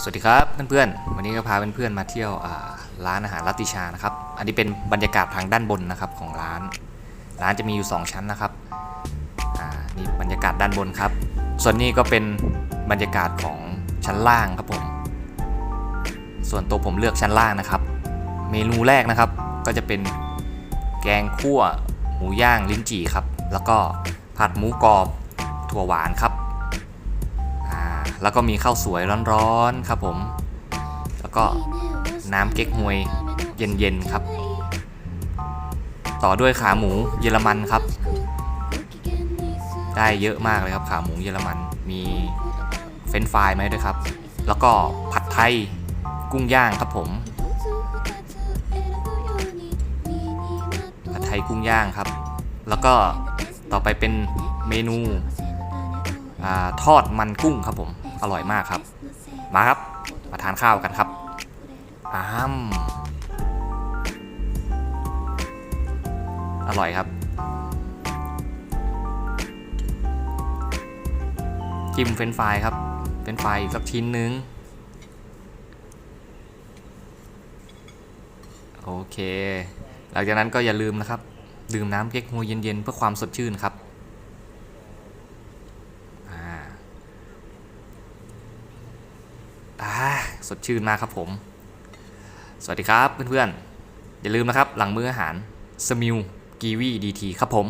สวัสดีครับเพื่อนๆ วันนี้ก็พาเพื่อนๆมาเที่ยวร้านอาหารรัตติชานะครับ อันนี้เป็นบรรยากาศทางด้านบนนะครับของร้าน ร้านจะมีอยู่ 2 ชั้นนะครับนี่บรรยากาศด้านบนครับ ส่วนนี้ก็เป็นบรรยากาศของชั้นล่างครับผม ส่วนตัวผมเลือกชั้นล่างนะครับ เมนูแรกนะครับ ก็จะเป็นแกงคั่วหมูย่างลิ้นจี่ครับ แล้วก็ผัดหมูกรอบถั่วหวานครับ แล้วก็มีข้าวสวยร้อนๆครับผม แล้วก็น้ำเก๊กฮวยเย็นๆครับ ต่อด้วยขาหมูเยอรมันครับ ได้เยอะมากเลยครับขาหมูเยอรมันมีเฟรนฟรายไหมด้วยครับ แล้วก็ผัดไทยกุ้งย่างครับผมผัดไทยกุ้งย่างครับ แล้วก็ต่อไปเป็นเมนูอทอดมันกุ้งครับผม อร่อยมากครับ มาครับ มาทานข้าวกันครับอ้ามอร่อยครับ จิ้มเฟรนฟรายครับเฟรนฟรายอีกสักชิ้นนึง โอเค หลังจากนั้นก็อย่าลืมนะครับ ดื่มน้ำเก๊กฮวยเย็นๆ เพื่อความสดชื่นครับอ่าอ่า สดชื่นมากครับผม สวัสดีครับเพื่อนๆ อย่าลืมนะครับ หลังมื้ออาหารสมิลกีวีดีทีครับผม